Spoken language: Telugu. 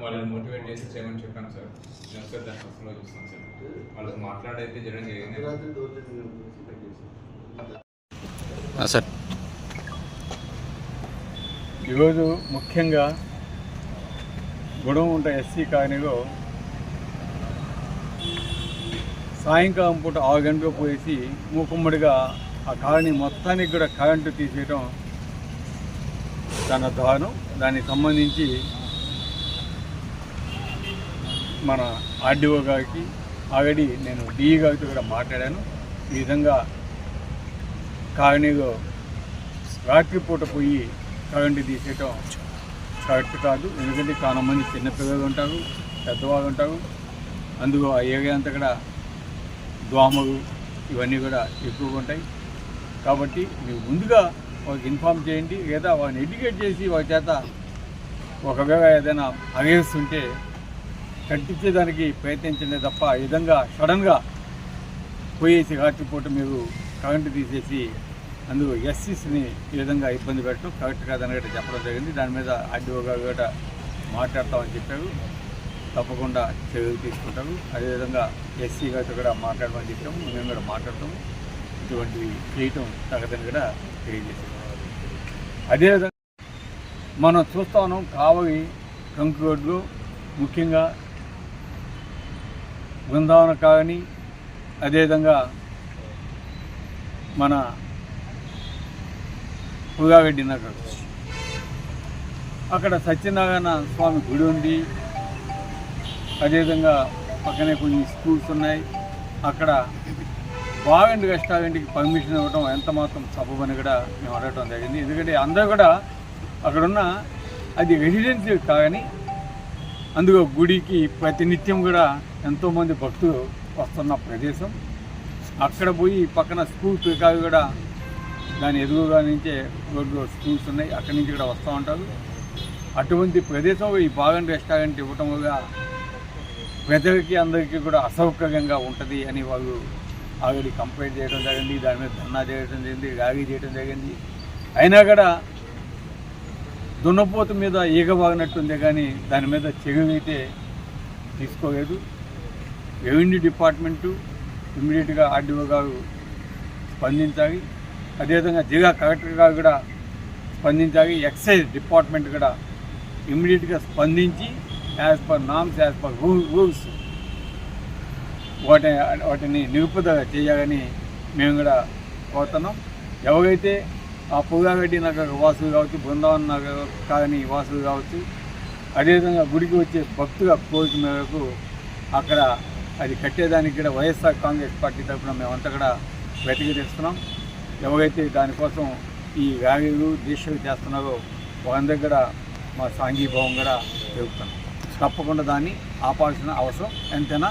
వాళ్ళని మోటివేట్ చేసి చేయమని చెప్పాను సార్. నేను ఒకసారి దరఖాస్తులో చూస్తాను సార్. వాళ్ళకి మాట్లాడైతే జరగడం జరిగింది రాత్రి దౌర్జన్యం గురించి పెట్టేసి సార్. ఈరోజు ముఖ్యంగా గుణవంట ఎస్సీ కాలనీలో సాయంకాలం పూట ఆరు గంటలకు పోయేసి మూకుమ్మడిగా ఆ కాలనీ మొత్తానికి కూడా కరెంటు తీసేయడం తన దానం దానికి సంబంధించి మన ఆర్డీఓ గారికి ఆల్రెడీ నేను డిఈ గారితో కూడా మాట్లాడాను. ఈ విధంగా కాలనీలో రాత్రిపూట పోయి కరెంటు తీసేయటం కరెక్ట్ కాదు. ఎందుకంటే చాలా మంది చిన్నపిల్లలు ఉంటారు పెద్దవాళ్ళు ఉంటారు. అందులో ఆ ఏరియా అంతా కూడా దోమలు ఇవన్నీ కూడా ఎక్కువగా ఉంటాయి. కాబట్టి మీరు ముందుగా వాళ్ళకి ఇన్ఫామ్ చేయండి. లేదా వాళ్ళని ఎడ్యుకేట్ చేసి వాళ్ళ చేత ఒకవేళ ఏదైనా అవేర్స్ ఉంటే కట్టించేదానికి ప్రయత్నించండి తప్ప ఈ విధంగా సడన్గా పోయేసి కాచిపోవటం మీరు కరెంటు తీసేసి అందులో ఎస్సీస్ని ఈ విధంగా ఇబ్బంది పెట్టడం కరెక్ట్ కాదని గట్రా చెప్పడం జరిగింది. దాని మీద ఆర్డీఓ గారు కూడా మాట్లాడతామని చెప్పారు. తప్పకుండా చర్యలు తీసుకుంటారు. అదేవిధంగా ఎస్సీ గారితో కూడా మాట్లాడమని చెప్పాము. మేము కూడా మాట్లాడతాము. ఇటువంటివి చేయటం తగదని కూడా తెలియజేసాము అదేవిధంగా మనం చూస్తా ఉన్నాం కావలి కంకు రోడ్లు ముఖ్యంగా బృందావన కాలనీ అదేవిధంగా మన పుగారెడ్డి నగర్. అక్కడ సత్యనారాయణ స్వామి గుడి ఉంది. అదేవిధంగా పక్కనే కొన్ని స్కూల్స్ ఉన్నాయి. అక్కడ బాగండ్ రెస్టారెంట్కి పర్మిషన్ ఇవ్వడం ఎంత మాత్రం సబబని కూడా మేము అడగటం జరిగింది. ఎందుకంటే అందరూ కూడా అక్కడున్న అది రెసిడెన్సీ కానీ అందులో గుడికి ప్రతినిత్యం కూడా ఎంతోమంది భక్తులు వస్తున్న ప్రదేశం. అక్కడ పోయి పక్కన స్కూల్ పికాలు కూడా దాని ఎదుగుగా నుంచే రోడ్డు స్కూల్స్ ఉన్నాయి. అక్కడి నుంచి కూడా వస్తూ ఉంటారు. అటువంటి ప్రదేశంలో ఈ బాగన్ రెస్టారెంట్ ఇవ్వటం వల్ల ప్రజలకి అందరికీ కూడా అసౌకర్యంగా ఉంటుంది అని వాళ్ళు ఆల్రెడీ కంప్లైంట్ చేయడం జరిగింది దాని మీద ధర్నా చేయడం జరిగింది రాగి చేయడం జరిగింది. అయినా కూడా దున్నపోతు మీద ఈగబాగినట్టుంది కానీ దాని మీద చెగువైతే తీసుకోలేదు. రెవెన్యూ డిపార్ట్మెంటు ఇమ్మీడియట్గా ఆర్డీఓ గారు స్పందించాలి. అదేవిధంగా జిల్లా కలెక్టర్ గారు కూడా స్పందించాలి. ఎక్సైజ్ డిపార్ట్మెంట్ కూడా ఇమ్మీడియట్గా స్పందించి as per norms as per rules వాటి వాటిని నిలుపుదల చేయాలని మేము కూడా కోరుతున్నాం. ఎవరైతే ఆ పుగారెడ్డి నగర్ వాసులు కావచ్చు బృందావన్ నగర్ కాలనీ వాసులు కావచ్చు అదేవిధంగా గుడికి వచ్చే భక్తుల కోరిక మేరకు అక్కడ అది కట్టేదానికి కూడా వైఎస్ఆర్ కాంగ్రెస్ పార్టీ తరఫున మేమంతా కూడా వెతికిస్తున్నాం ఎవరైతే దానికోసం ఈ ర్యాలీలు దీక్షలు చేస్తున్నారో వారందరికీ కూడా మా సాంఘీభావం కూడా పెరుగుతున్నాం తప్పకుండా దాన్ని ఆపాల్సిన అవసరం ఎంతైనా